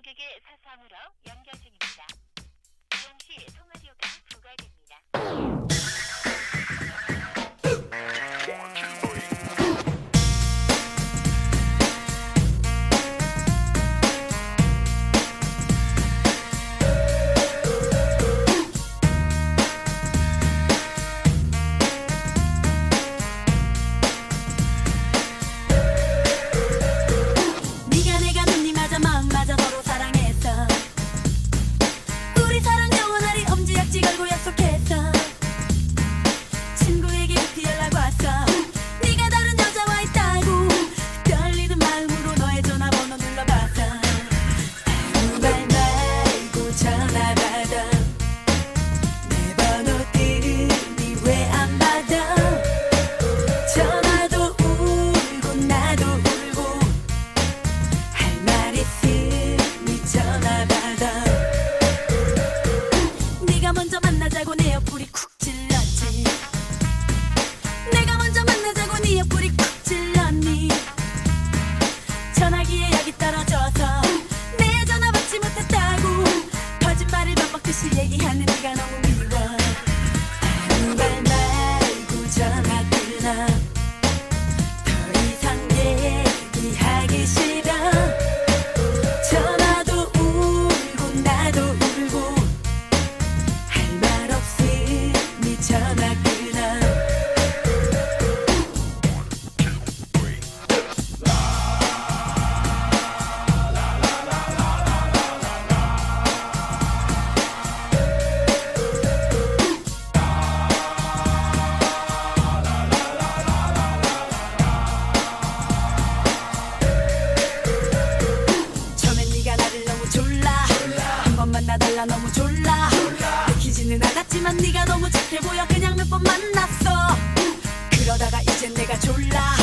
고객의 사상으로 연결 중입니다. 이용 시 통화료가 부과됩니다. 영원하리 엄지약지 걸고 약 만나자고 내 옆구리 쿡 찔렀지. 내가 먼저 만나자고 네 옆구리 쿡 찔렀니? 전화기에 약이 떨어져서 내 전화 받지 못했다고 거짓말을 반복듯이 얘기하는 네가 너무 미워. 아무 말 말고 전화 끊어 나달라 너무 졸라. 느끼지는 않았지만 네가 너무 착해 보여 그냥 몇 번 만났어. 그러다가 이젠 내가 졸라.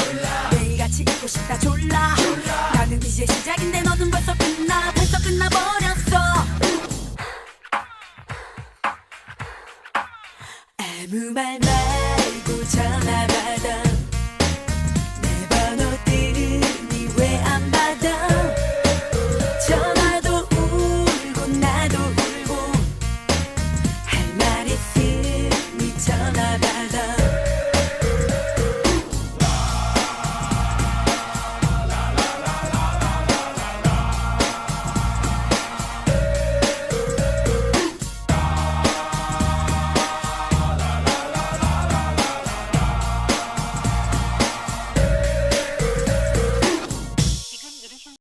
매일같이 있고 싶다 졸라. 나는 이제 시작인데 너는 벌써 끝나. 벌써 끝나버렸어. 아무 말